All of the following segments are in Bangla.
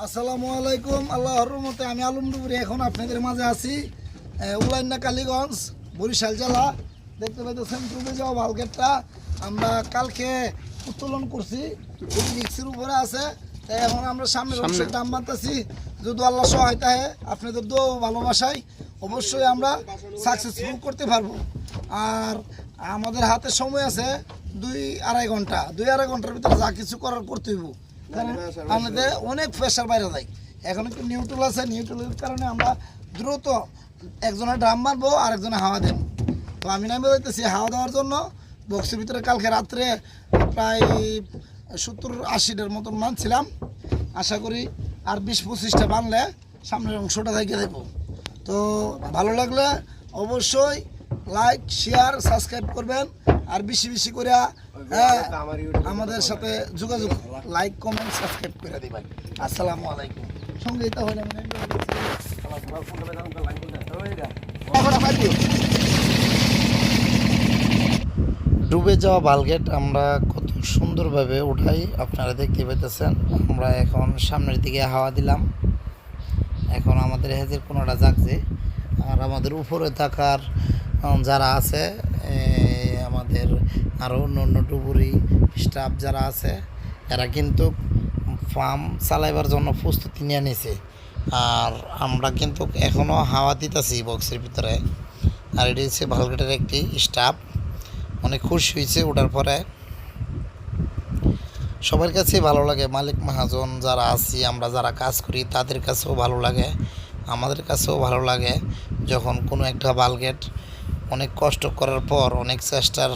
আসসালামু আলাইকুম আল্লাহর রহমতে আমি আলমডুবুরি এখন আপনাদের মাঝে আছি উলাইন্না কালীগঞ্জ বরিশাল জেলা। দেখতে পাইতেছেন ডুবে যাওয়া বালগেটটা আমরা কালকে উত্তোলন করছি এই রিক্সের উপরে আছে। তাই এখন আমরা সামনের অংশের দাম মানতেছি যদি আল্লাহ সহায়তা হয় আপনাদের দো ভালোবাসায় অবশ্যই আমরা সাকসেসফুল করতে পারব। আর আমাদের হাতে সময় আছে দুই আড়াই ঘণ্টা। দুই আড়াই ঘণ্টার ভিতরে যা কিছু করার করতে হইব। আমাদের অনেক প্রেশার বাইরে যায় এখন একটু নিউট্রাল আছে নিউট্রালের কারণে আমরা দ্রুত একজনের ড্রাম মারবো আর একজনে হাওয়া দেব। তো আমি নামে যাইতেছি হাওয়া দেওয়ার জন্য। বক্সের ভিতরে কালকে রাত্রে প্রায় সত্তর আশিটার মতন মানছিলাম। আশা করি আর বিশ পঁচিশটা বানলে সামনের অংশটা থেকে দেবো। তো ভালো লাগলে অবশ্যই লাইক শেয়ার সাবস্ক্রাইব করবেন। আর বেশি বেশি করে আমাদের সাথে যোগাযোগ লাইক কমেন্ট সাবস্ক্রাইব করে দিবেন। আসসালামু আলাইকুম। সঙ্গে ডুবে যাওয়া বালগেট আমরা কত সুন্দরভাবে উঠাই, আপনারা দেখতে পেতেছেন আমরা এখন সামনের দিকে হাওয়া দিলাম। এখন আমাদের হেজের কোনোটা জাগছে আর আমাদের উপরে থাকার যারা আছে আরও অন্য অন্য ডুবুরি স্টাফ যারা আছে, এরা কিন্তু ফার্ম চালাইবার জন্য প্রস্তুতি নিয়ে নিছে। আর আমরা কিন্তু এখনও হাওয়া দিতেছি বক্সের ভিতরে। আর এটি হচ্ছে ভালগেটের একটি স্টাফ অনেক খুশি হয়েছে ওঠার পরে। সবার কাছেই ভালো লাগে, মালিক মহাজন যারা আছি, আমরা যারা কাজ করি, তাদের কাছেও ভালো লাগে, আমাদের কাছেও ভালো লাগে। যখন কোনো একটা বালগেট অনেক কষ্ট করার পর, অনেক চেষ্টার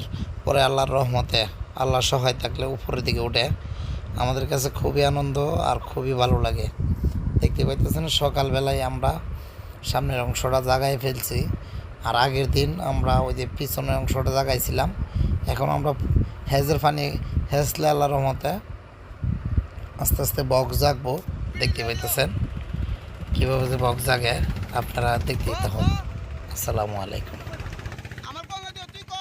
পরে আল্লাহর রহমতে আল্লাহ সহায় থাকলে উপরের দিকে উঠে আমাদের কাছে খুবই আনন্দ আর খুবই ভালো লাগে। দেখতে পাইতেছেন সকালবেলায় আমরা সামনের অংশটা জাগায় ফেলছি আর আগের দিন আমরা ওই যে পিছনের অংশটা জাগাইছিলাম। এখন আমরা হেজের পানি হেজলে আল্লাহর রহমতে আস্তে আস্তে বক জাগবো। দেখতে পাইতেছেন কীভাবে যে বক জাগে, আপনারা দেখতে তখন আসসালামু আলাইকুম আমার কমে দিও তুই ক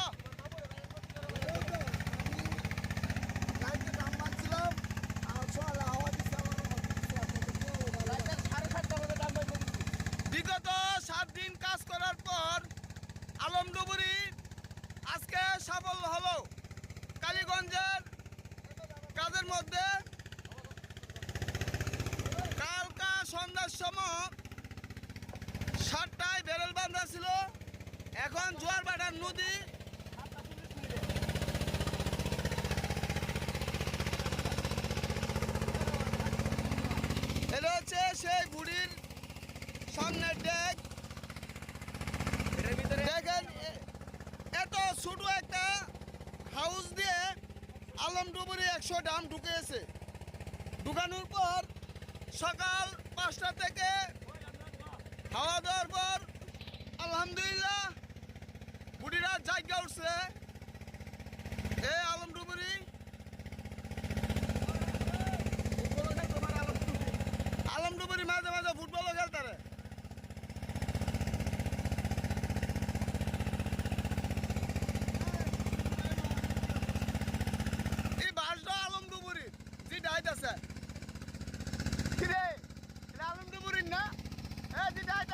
বিগত সাত দিন কাজ করার পর আলমডুবুরি আজকে সাফল্য হলো কালীগঞ্জের কাজের মধ্যে। কালকা সন্ধ্যার সময় সাতটায় বেরেল বান্ধা ছিল। এখন জোয়ার বাটার নদী। এটা হচ্ছে সেই বুড়ির সামনের ডেক। এত ছোট একটা হাউস দিয়ে আলমডুবুরি একশো ডাম ঢুকেছে। ঢুকানোর পর সকাল পাঁচটা থেকে খাওয়া দাওয়ার পর আলহামদুলিল্লাহ, বুড়িরা জায়গা উঠছে। এ আলমডুবুরি আলমডুবুরি মাঝে মাঝে ফুটবলও খেলতারে এই বাসটা আলমডুবুরি আছে। কিরে এটা আলমডুবুরির না? হ্যাঁ যে ডাইট